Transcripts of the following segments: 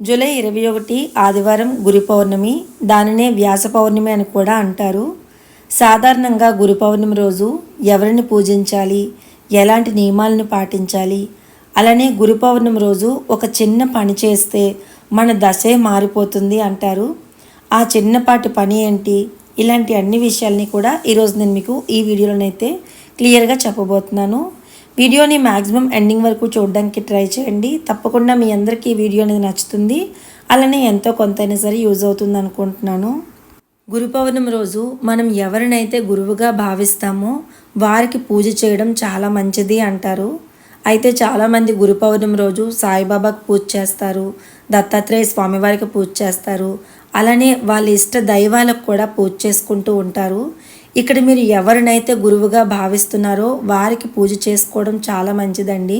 July ఇరవై ఒకటి ఆదివారం గురు పౌర్ణమి దానినే వ్యాస పౌర్ణమి అని కూడా అంటారు. సాధారణంగా గురు పౌర్ణమి రోజు ఎవరిని పూజించాలి ఎలాంటి నియమాలను పాటించాలి అలానే గురు పౌర్ణమి రోజు ఒక చిన్న పని చేస్తే మన దశే మారిపోతుంది అంటారు. ఆ చిన్నపాటి పని ఏంటి? ఇలాంటి అన్ని విషయాల్ని కూడా ఈరోజు నేను మీకు ఈ వీడియోలోనైతే క్లియర్గా చెప్పబోతున్నాను. వీడియోని మ్యాక్సిమం ఎండింగ్ వరకు చూడడానికి ట్రై చేయండి. తప్పకుండా మీ అందరికీ ఈ వీడియో అనేది నచ్చుతుంది. అలానే ఎంతో కొంతైనా సరే యూజ్ అవుతుంది అనుకుంటున్నాను. గురు పౌర్ణమి రోజు మనం ఎవరినైతే గురువుగా భావిస్తామో వారికి పూజ చేయడం చాలా మంచిది అంటారు. అయితే చాలామంది గురు పౌర్ణమి రోజు సాయిబాబాకు పూజ చేస్తారు దత్తాత్రేయ స్వామివారికి పూజ చేస్తారు. అలానే వాళ్ళ ఇష్ట దైవాలకు కూడా పూజ చేసుకుంటూ ఉంటారు. ఇక్కడ మీరు ఎవరినైతే గురువుగా భావిస్తున్నారో వారికి పూజ చేసుకోవడం చాలా మంచిదండి.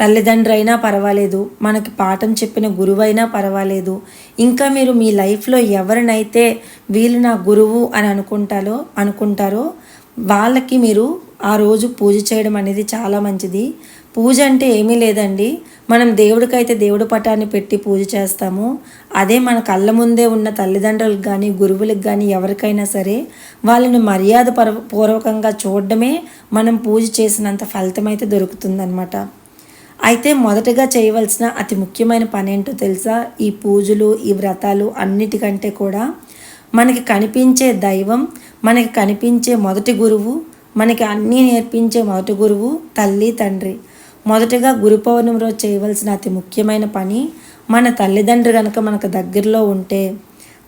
తల్లిదండ్రి అయినా పర్వాలేదు మనకి పాఠం చెప్పిన గురువైనా పర్వాలేదు. ఇంకా మీరు మీ లైఫ్లో ఎవరినైతే వీళ్ళు నా గురువు అని అనుకుంటారో అనుకుంటారో వాళ్ళకి మీరు ఆ రోజు పూజ చేయడం అనేది చాలా మంచిది. పూజ అంటే ఏమీ లేదండి. మనం దేవుడికైతే దేవుడి పటాన్ని పెట్టి పూజ చేస్తాము. అదే మన కళ్ళ ముందే ఉన్న తల్లిదండ్రులకు కానీ గురువులకు కానీ ఎవరికైనా సరే వాళ్ళని మర్యాద పర పూర్వకంగా చూడడమే మనం పూజ చేసినంత ఫలితం అయితే దొరుకుతుందనమాట అయితే మొదటగా చేయవలసిన అతి ముఖ్యమైన పని ఏంటో తెలుసా? ఈ పూజలు ఈ వ్రతాలు అన్నిటికంటే కూడా మనకి కనిపించే దైవం మనకి కనిపించే మొదటి గురువు మనకి అన్నీ నేర్పించే మొదటి గురువు తల్లి తండ్రి. మొదటగా గురు పౌర్ణమి రోజు చేయవలసిన అతి ముఖ్యమైన పని మన తల్లిదండ్రి కనుక మనకు దగ్గరలో ఉంటే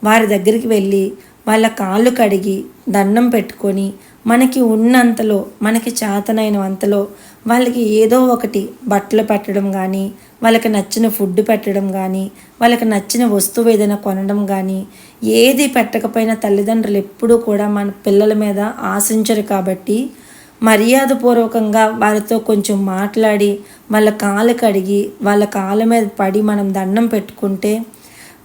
వారి దగ్గరికి వెళ్ళి వాళ్ళ కాళ్ళు కడిగి దండం పెట్టుకొని మనకి ఉన్నంతలో మనకి చేతనైన అంతలో వాళ్ళకి ఏదో ఒకటి బట్టలు పెట్టడం కానీ వాళ్ళకి నచ్చిన ఫుడ్ పెట్టడం కానీ వాళ్ళకి నచ్చిన వస్తువు ఏదైనా కొనడం కానీ ఏది పెట్టకపోయినా తల్లిదండ్రులు ఎప్పుడూ కూడా మన పిల్లల మీద ఆశించరు కాబట్టి మర్యాదపూర్వకంగా వారితో కొంచెం మాట్లాడి వాళ్ళ కాలు కడిగి వాళ్ళ కాళ్ళ మీద పడి మనం దండం పెట్టుకుంటే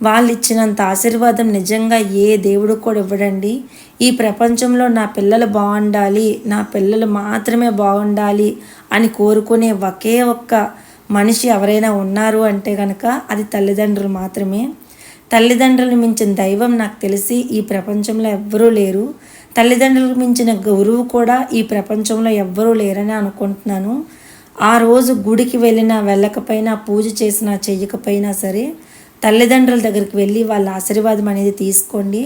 వాళ్ళు ఇచ్చినంత ఆశీర్వాదం నిజంగా ఏ దేవుడు కూడా ఇవ్వడండి. ఈ ప్రపంచంలో నా పిల్లలు బాగుండాలి నా పిల్లలు మాత్రమే బాగుండాలి అని కోరుకునే ఒకే ఒక్క మనిషి ఎవరైనా ఉన్నారు అంటే కనుక అది తల్లిదండ్రులు మాత్రమే. తల్లిదండ్రులు మించిన దైవం నాకు తెలిసి ఈ ప్రపంచంలో ఎవ్వరూ లేరు. తల్లిదండ్రులకు మించిన గురువు కూడా ఈ ప్రపంచంలో ఎవ్వరూ లేరని అనుకుంటున్నాను. ఆ రోజు గుడికి వెళ్ళినా వెళ్ళకపోయినా పూజ చేసినా చెయ్యకపోయినా సరే తల్లిదండ్రుల దగ్గరికి వెళ్ళి వాళ్ళ ఆశీర్వాదం అనేది తీసుకోండి.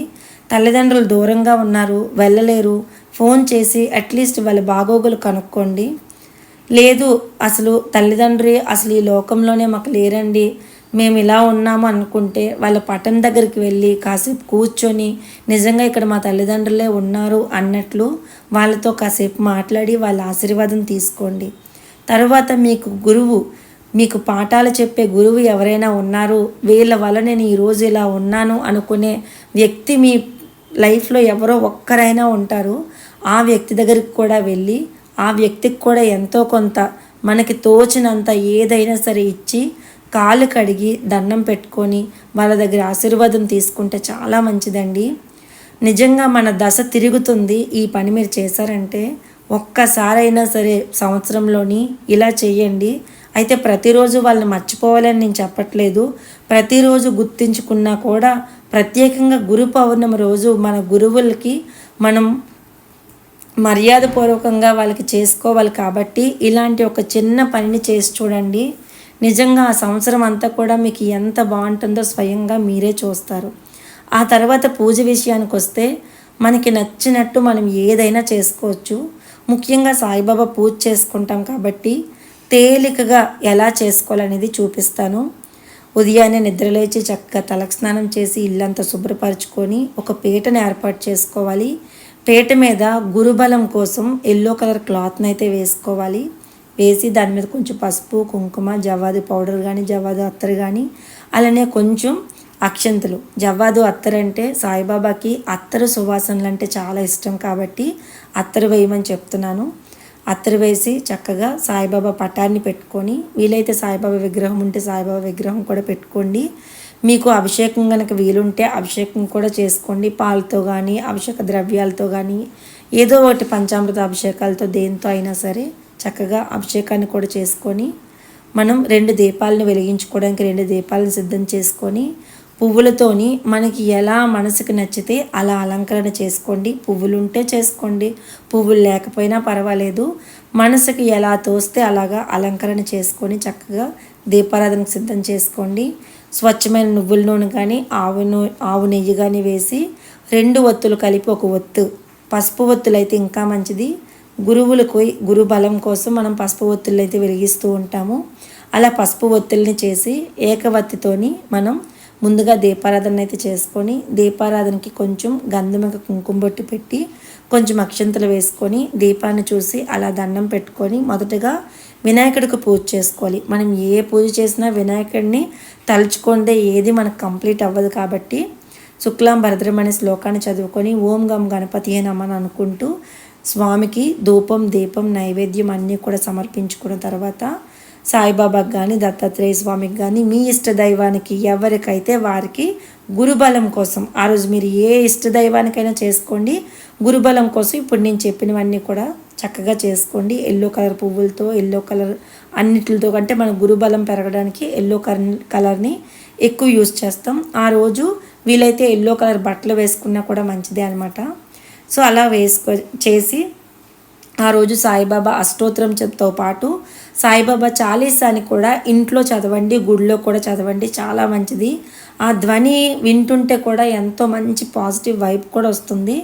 తల్లిదండ్రులు దూరంగా ఉన్నారు వెళ్ళలేరు. ఫోన్ చేసి అట్లీస్ట్ వాళ్ళ బాగోగులు కనుక్కోండి. లేదు అసలు తల్లిదండ్రి అసలు ఈ లోకంలోనే మాకు లేరండి. మేము ఇలా ఉన్నాము అనుకుంటే వాళ్ళ పట్టణం దగ్గరికి వెళ్ళి కాసేపు కూర్చొని నిజంగా ఇక్కడ మా తల్లిదండ్రులే ఉన్నారు అన్నట్లు వాళ్ళతో కాసేపు మాట్లాడి వాళ్ళ ఆశీర్వాదం తీసుకోండి. తర్వాత మీకు గురువు మీకు పాఠాలు చెప్పే గురువు ఎవరైనా ఉన్నారు వీళ్ళ వల్ల నేను ఈరోజు ఇలా ఉన్నాను అనుకునే వ్యక్తి మీ లైఫ్లో ఎవరో ఒక్కరైనా ఉంటారు. ఆ వ్యక్తి దగ్గరికి కూడా వెళ్ళి ఆ వ్యక్తికి కూడా ఎంతో కొంత మనకి తోచినంత ఏదైనా సరే ఇచ్చి కాలు కడిగి దండం పెట్టుకొని వాళ్ళ దగ్గర ఆశీర్వాదం తీసుకుంటే చాలా మంచిదండి. నిజంగా మన దశ తిరుగుతుంది. ఈ పని మీరు చేశారంటే ఒక్కసారైనా సరే సంవత్సరంలోని ఇలా చేయండి. అయితే ప్రతిరోజు వాళ్ళని మర్చిపోవాలని నేను చెప్పట్లేదు. ప్రతిరోజు గుర్తించుకున్నా కూడా ప్రత్యేకంగా గురు పౌర్ణమి రోజు మన గురువులకి మనం మర్యాదపూర్వకంగా వాళ్ళకి చేసుకోవాలి కాబట్టి ఇలాంటి ఒక చిన్న పనిని చేసి చూడండి. నిజంగా ఆ సంవత్సరం అంతా కూడా మీకు ఎంత బాగుంటుందో స్వయంగా మీరే చూస్తారు. ఆ తర్వాత పూజ విషయానికి వస్తే మనకి నచ్చినట్టు మనం ఏదైనా చేసుకోవచ్చు. ముఖ్యంగా సాయిబాబా పూజ చేసుకుంటాం కాబట్టి తేలికగా ఎలా చేసుకోవాలనేది చూపిస్తాను. ఉదయాన్నే నిద్రలేచి చక్కగా తలకు స్నానం చేసి ఇల్లంతా శుభ్రపరచుకొని ఒక పీటను ఏర్పాటు చేసుకోవాలి. పీట మీద గురుబలం కోసం ఎల్లో కలర్ క్లాత్ని అయితే వేసుకోవాలి. వేసి దాని మీద కొంచెం పసుపు కుంకుమ జవ్వాది పౌడర్ కానీ జవ్వాదు అత్తరు కానీ అలానే కొంచెం అక్షంతలు. జవ్వాదు అత్తరు అంటే సాయిబాబాకి అత్తరు సువాసనలు అంటే చాలా ఇష్టం కాబట్టి అత్తరు వేయమని చెప్తున్నాను. అత్తరు వేసి చక్కగా సాయిబాబా పటాన్ని పెట్టుకొని వీలైతే సాయిబాబా విగ్రహం ఉంటే సాయిబాబా విగ్రహం కూడా పెట్టుకోండి. మీకు అభిషేకం కనుక వీలుంటే అభిషేకం కూడా చేసుకోండి. పాలతో కానీ అభిషేక ద్రవ్యాలతో కానీ ఏదో ఒకటి పంచామృత అభిషేకాలతో దేంతో అయినా సరే చక్కగా అభిషేకాన్ని కూడా చేసుకొని మనం రెండు దీపాలను వెలిగించుకోవడానికి రెండు దీపాలను సిద్ధం చేసుకొని పువ్వులతోని మనకి ఎలా మనసుకు నచ్చితే అలా అలంకరణ చేసుకోండి. పువ్వులు ఉంటే చేసుకోండి. పువ్వులు లేకపోయినా పర్వాలేదు. మనసుకి ఎలా తోస్తే అలాగా అలంకరణ చేసుకొని చక్కగా దీపారాధనకు సిద్ధం చేసుకోండి. స్వచ్ఛమైన నువ్వుల నూనె కానీ ఆవు నూ ఆవు నెయ్యి కానీ వేసి రెండు ఒత్తులు కలిపి ఒక ఒత్తు. పసుపు ఒత్తులు అయితే ఇంకా మంచిది. గురువులకు గురు బలం కోసం మనం పసుపు ఒత్తులు అయితే వెలిగిస్తూ ఉంటాము. అలా పసుపు ఒత్తుల్ని చేసి ఏకవత్తితోని మనం ముందుగా దీపారాధన అయితే చేసుకొని దీపారాధనకి కొంచెం గంధమిక కుంకుమ బొట్టు పెట్టి కొంచెం అక్షంతలు వేసుకొని దీపాన్ని చూసి అలా దండం పెట్టుకొని మొదటగా వినాయకుడికి పూజ చేసుకోవాలి. మనం ఏ పూజ చేసినా వినాయకుడిని తలుచుకుంటే ఏది మనకు కంప్లీట్ అవ్వదు కాబట్టి శుక్లాం భరద్రం అనే శ్లోకాన్ని చదువుకొని ఓం గం గణపతి నమని అనుకుంటూ స్వామికి ధూపం దీపం నైవేద్యం అన్నీ కూడా సమర్పించుకున్న తర్వాత సాయిబాబాకి కానీ దత్తాత్రేయ స్వామికి కానీ మీ ఇష్ట దైవానికి ఎవరికైతే వారికి గురుబలం కోసం ఆ రోజు మీరు ఏ ఇష్ట దైవానికైనా చేసుకోండి. గురుబలం కోసం ఇప్పుడు నేను చెప్పినవన్నీ కూడా చక్కగా చేసుకోండి. ఎల్లో కలర్ పువ్వులతో ఎల్లో కలర్ అన్నిటితో కంటే మన గురుబలం పెరగడానికి ఎల్లో కలర్ కలర్ని ఎక్కువ యూజ్ చేస్తాం. ఆ రోజు వీలైతే ఎల్లో కలర్ బట్టలు వేసుకున్నా కూడా మంచిదే అనమాట సో అలా వేసుకో చేసి ఆ రోజు సాయిబాబా అష్టోత్తరంతో పాటు సాయిబాబా చాలీసాని కూడా ఇంట్లో చదవండి గుడిలో కూడా చదవండి చాలా మంచిది. ఆ ధ్వని వింటుంటే కూడా ఎంతో మంచి పాజిటివ్ వైబ్ కూడా వస్తుంది.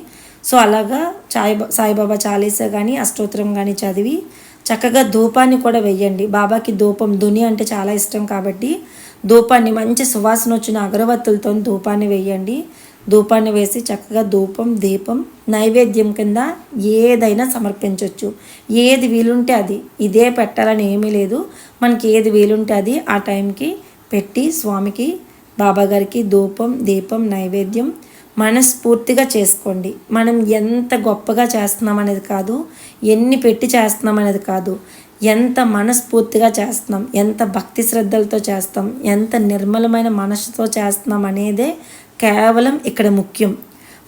సో అలాగా సాయిబా సాయిబాబా చాలీసా కానీ అష్టోత్తరం కానీ చదివి చక్కగా ధూపాన్ని కూడా వెయ్యండి. బాబాకి ధూపం దుని అంటే చాలా ఇష్టం కాబట్టి ధూపాన్ని మంచి సువాసన వచ్చిన అగరవత్తులతో ధూపాన్ని వేయండి ధూపాన్ని వేసి చక్కగా ధూపం దీపం నైవేద్యం కింద ఏదైనా సమర్పించవచ్చు ఏది వీలుంటే అది. ఇదే పెట్టాలని ఏమీ లేదు. మనకి ఏది వీలుంటే అది ఆ టైంకి పెట్టి స్వామికి బాబాగారికి ధూపం దీపం నైవేద్యం మనస్ఫూర్తిగా చేసుకోండి. మనం ఎంత గొప్పగా చేస్తున్నాం అనేది కాదు ఎన్ని పెట్టి చేస్తున్నాం అనేది కాదు ఎంత మనస్ఫూర్తిగా చేస్తున్నాం ఎంత భక్తి శ్రద్ధలతో చేస్తాం ఎంత నిర్మలమైన మనసుతో చేస్తున్నాం అనేదే కేవలం ఇక్కడ ముఖ్యం.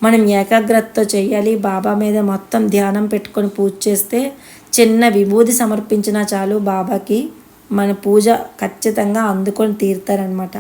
మనం ఏకాగ్రతతో చేయాలి బాబా మీద మొత్తం ధ్యానం పెట్టుకొని పూజ చేస్తే చిన్న విభూది సమర్పించినా చాలు బాబాకి మన పూజ ఖచ్చితంగా అందుకొని తీరుతారనమాట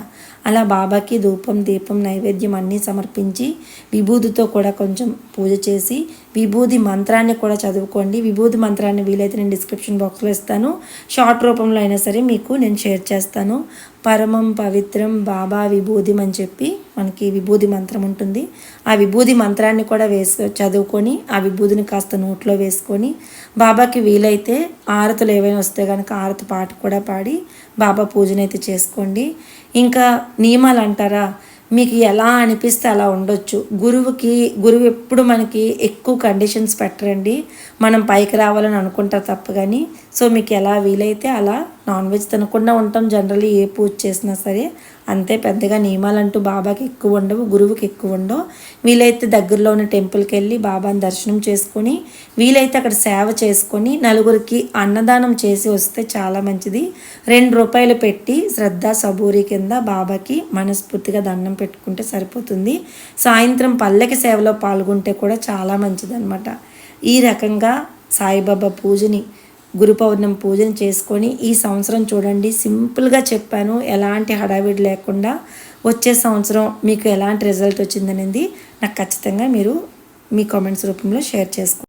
అలా బాబాకి ధూపం దీపం నైవేద్యం అన్నీ సమర్పించి విభూతితో కూడా కొంచెం పూజ చేసి విభూది మంత్రాన్ని కూడా చదువుకోండి. విభూది మంత్రాన్ని వీలైతే నేను డిస్క్రిప్షన్ బాక్స్లో ఇస్తాను. షార్ట్ రూపంలో అయినా సరే మీకు నేను షేర్ చేస్తాను. పరమం పవిత్రం బాబా విభూదిం అని చెప్పి మనకి విభూది మంత్రం ఉంటుంది. ఆ విభూది మంత్రాన్ని కూడా వేసు చదువుకొని ఆ విభూదిని కాస్త నోట్లో వేసుకొని బాబాకి వీలైతే ఆరతులు ఏవైనా వస్తే కనుక ఆరతి పాట కూడా పాడి బాబా పూజనైతే చేసుకోండి. ఇంకా నియమాలు అంటారా? మీకు ఎలా అనిపిస్తే అలా ఉండొచ్చు. గురువుకి గురువు ఎప్పుడు మనకి ఎక్కువ కండిషన్స్ పెట్టరండి. మనం పైకి రావాలని అనుకుంటారు తప్ప కానీ సో మీకు ఎలా వీలైతే అలా నాన్ వెజ్ తినకుండా ఉంటాం. జనరల్లీ ఏ పూజ చేసినా సరే అంతే పెద్దగా నియమాలంటూ బాబాకి ఎక్కువ ఉండవు గురువుకి ఎక్కువ ఉండవు. వీలైతే దగ్గరలో ఉన్న టెంపుల్కి వెళ్ళి బాబాని దర్శనం చేసుకొని వీలైతే అక్కడ సేవ చేసుకొని నలుగురికి అన్నదానం చేసి వస్తే చాలా మంచిది. రెండు రూపాయలు పెట్టి శ్రద్ధ సబూరి కింద బాబాకి మనస్ఫూర్తిగా దండం పెట్టుకుంటే సరిపోతుంది. సాయంత్రం పల్లెకి సేవలో పాల్గొంటే కూడా చాలా మంచిది అనమాట ఈ రకంగా సాయిబాబా పూజని గురు పౌర్ణమి పూజను చేసుకొని ఈ సంవత్సరం చూడండి. సింపుల్గా చెప్పాను ఎలాంటి హడావిడి లేకుండా వచ్చే సంవత్సరం మీకు ఎలాంటి రిజల్ట్ వచ్చిందనేది నాకు ఖచ్చితంగా మీరు మీ కామెంట్స్ రూపంలో షేర్ చేసుకోండి